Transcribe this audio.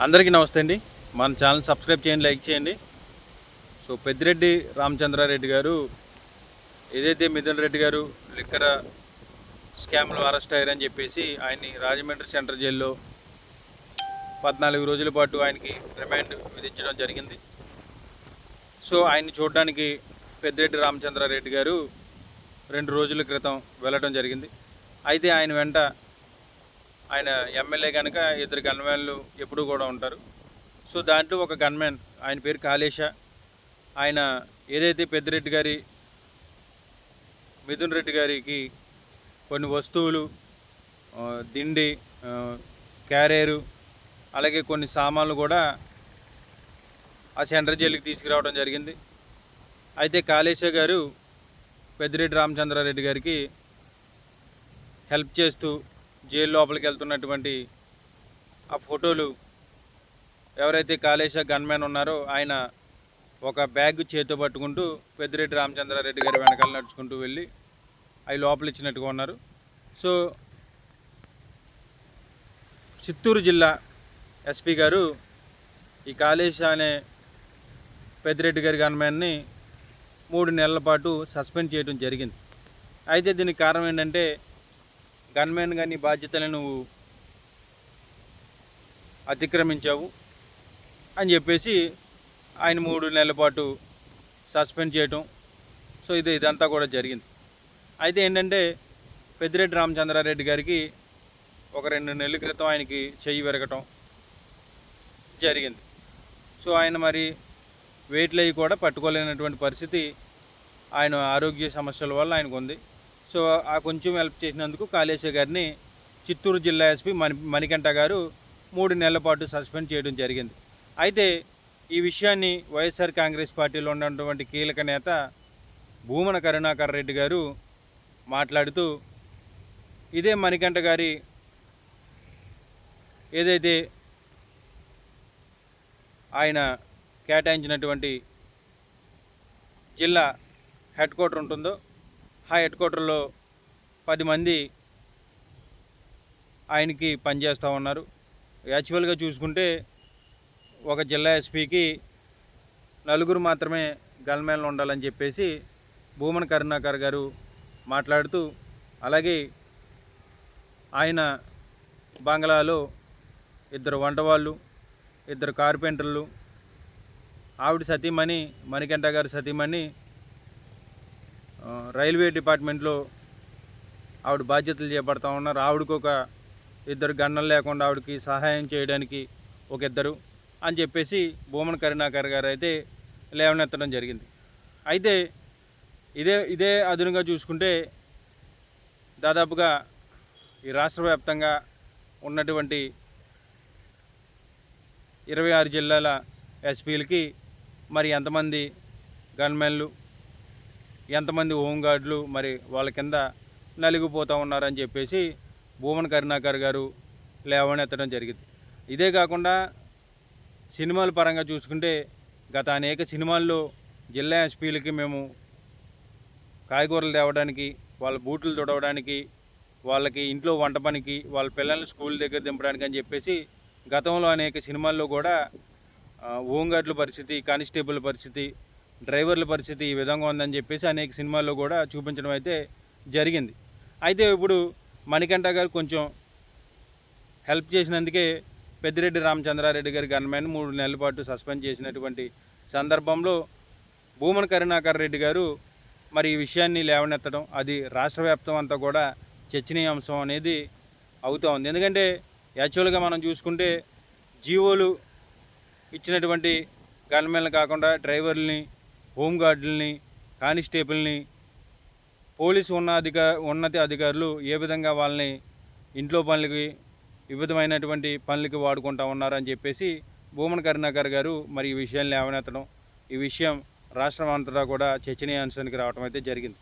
అందరికీ నమస్తే అండి. మన ఛానల్ సబ్స్క్రైబ్ చేయండి లైక్ చేయండి. సో పెద్దిరెడ్డి రామచంద్రారెడ్డి గారు ఏదైతే మిథున్ రెడ్డి గారు లిక్కర స్కామ్లో అరెస్ట్ అయ్యారని చెప్పేసి ఆయన్ని రాజమండ్రి సెంట్రల్ జైల్లో పద్నాలుగు రోజుల పాటు ఆయనకి రిమాండ్ విధించడం జరిగింది. సో ఆయన్ని చూడడానికి పెద్దిరెడ్డి రామచంద్రారెడ్డి గారు రెండు రోజుల క్రితం వెళ్ళడం జరిగింది. అయితే ఆయన వెంట ఆయన ఎమ్మెల్యే కనుక ఇద్దరు గన్మెన్లు ఎప్పుడూ కూడా ఉంటారు. సో దాంట్లో ఒక గన్మెన్ ఆయన పేరు కాళేశ. ఆయన ఏదైతే పెద్దిరెడ్డి గారి మిథున్ రెడ్డి గారికి కొన్ని వస్తువులు దిండి క్యారేరు అలాగే కొన్ని సామాన్లు కూడా ఆ సెంట్రల్ జైలుకి తీసుకురావడం జరిగింది. అయితే కాళేశ గారు పెద్దిరెడ్డి రామచంద్రారెడ్డి గారికి హెల్ప్ చేస్తూ జైలు లోపలికి వెళ్తున్నటువంటి ఆ ఫోటోలు ఎవరైతే కాళేశ గన్మ్యాన్ ఉన్నారో ఆయన ఒక బ్యాగ్ చేతితో పట్టుకుంటూ పెద్దిరెడ్డి రామచంద్రారెడ్డి గారి వెనకాల నడుచుకుంటూ వెళ్ళి అవి లోపల ఇచ్చినట్టుగా ఉన్నారు. సో చిత్తూరు జిల్లా ఎస్పీ గారు ఈ కాళేశ అనే పెద్దిరెడ్డి గారి గన్మ్యాన్ని మూడు నెలల పాటు సస్పెండ్ చేయడం జరిగింది. అయితే దీనికి కారణం ఏంటంటే గన్మ్యాన్ కానీ బాధ్యతలను నువ్వు అతిక్రమించావు అని చెప్పేసి ఆయన మూడు నెలల పాటు సస్పెండ్ చేయటం. సో ఇది ఇదంతా కూడా జరిగింది. అయితే ఏంటంటే పెద్దిరెడ్డి రామచంద్రారెడ్డి గారికి ఒక రెండు నెలల క్రితం ఆయనకి చెయ్యి విరగటం జరిగింది. సో ఆయన మరి వెయిట్లు అవి కూడా పట్టుకోలేనటువంటి పరిస్థితి ఆయన ఆరోగ్య సమస్యల వల్ల ఆయనకు ఉంది సో ఆ కొంచెం హెల్ప్ చేసినందుకు కాళేశ్వర గారిని చిత్తూరు జిల్లా ఎస్పీ మణి మణికంఠ గారు మూడు నెలల పాటు సస్పెండ్ చేయడం జరిగింది. అయితే ఈ విషయాన్ని వైఎస్ఆర్ కాంగ్రెస్ పార్టీలో ఉన్నటువంటి కీలక నేత భూమన కరుణాకర్ రెడ్డి గారు మాట్లాడుతూ ఇదే మణికంఠ గారి ఏదైతే ఆయన కేటాయించినటువంటి జిల్లా హెడ్ క్వార్టర్ ఉంటుందో హెడ్ క్వార్టర్లో పది మంది ఆయనకి పనిచేస్తూ ఉన్నారు. యాక్చువల్గా చూసుకుంటే ఒక జిల్లా ఎస్పీకి నలుగురు మాత్రమే గన్మ్యాన్లు ఉండాలని చెప్పేసి భూమన్ కరుణాకర్ గారు మాట్లాడుతూ అలాగే ఆయన బంగ్లాలో ఇద్దరు వంటవాళ్ళు ఇద్దరు కార్పెంటర్లు ఆవిడ సతీమణి మణికంఠ గారు సతీమణి రైల్వే డిపార్ట్మెంట్లో ఆవిడ బాధ్యతలు చేపడతా ఉన్నారు. ఆవిడకు ఒక ఇద్దరు గన్నలు లేకుండా ఆవిడకి సహాయం చేయడానికి ఒక ఇద్దరు అని చెప్పేసి భూమన్ కరుణాకర్ గారు అయితే లేవనెత్తడం జరిగింది. అయితే ఇదే ఇదే అదునుగా చూసుకుంటే దాదాపుగా ఈ రాష్ట్ర వ్యాప్తంగా ఉన్నటువంటి ఇరవై ఆరు జిల్లాల ఎస్పీలకి మరి ఎంతమంది గన్మెన్లు ఎంతమంది హోంగార్డులు మరి వాళ్ళ కింద నలిగిపోతూ ఉన్నారని చెప్పేసి భూమన్ కరుణాకర్ గారు లేవనెత్తడం జరిగింది. ఇదే కాకుండా సినిమాల పరంగా చూసుకుంటే గత అనేక సినిమాల్లో జిల్లా ఎస్పీలకి మేము కాయగూరలు తేవడానికి వాళ్ళ బూట్లు తుడవడానికి వాళ్ళకి ఇంట్లో వంట పనికి వాళ్ళ పిల్లల్ని స్కూల్ దగ్గర దింపడానికి అని చెప్పేసి గతంలో అనేక సినిమాల్లో కూడా ఆ, హోంగార్డుల పరిస్థితి కానిస్టేబుల్ పరిస్థితి డ్రైవర్ల పరిస్థితి ఈ విధంగా ఉందని చెప్పేసి అనేక సినిమాల్లో కూడా చూపించడం అయితే జరిగింది. అయితే ఇప్పుడు మణికంఠ గారు కొంచెం హెల్ప్ చేసినందుకే పెద్దిరెడ్డి రామచంద్రారెడ్డి గారి గన్మెన్ మూడు నెలల పాటు సస్పెండ్ చేసినటువంటి సందర్భంలో భూమన్ కరుణాకర్ రెడ్డి గారు మరి ఈ విషయాన్ని లేవనెత్తడం అది రాష్ట్ర వ్యాప్తం అంతా కూడా చర్చనీయాంశం అనేది అవుతూ ఉంది. ఎందుకంటే యాక్చువల్గా మనం చూసుకుంటే జీవోలు ఇచ్చినటువంటి గన్మెన్లు కాకుండా డ్రైవర్లని హోంగార్డుల్ని కానిస్టేబుల్ని పోలీసు ఉన్న అధిక ఉన్నత అధికారులు ఏ విధంగా వాళ్ళని ఇంట్లో పనులకి వివిధమైనటువంటి పనులకి వాడుకుంటా ఉన్నారని చెప్పేసి భూమన్ కరుణాకర్ గారు మరి ఈ విషయాన్ని లేవనెత్తడం ఈ విషయం రాష్ట్రం అంతటా కూడా చర్చనీయాంశానికి రావడం అయితే జరిగింది.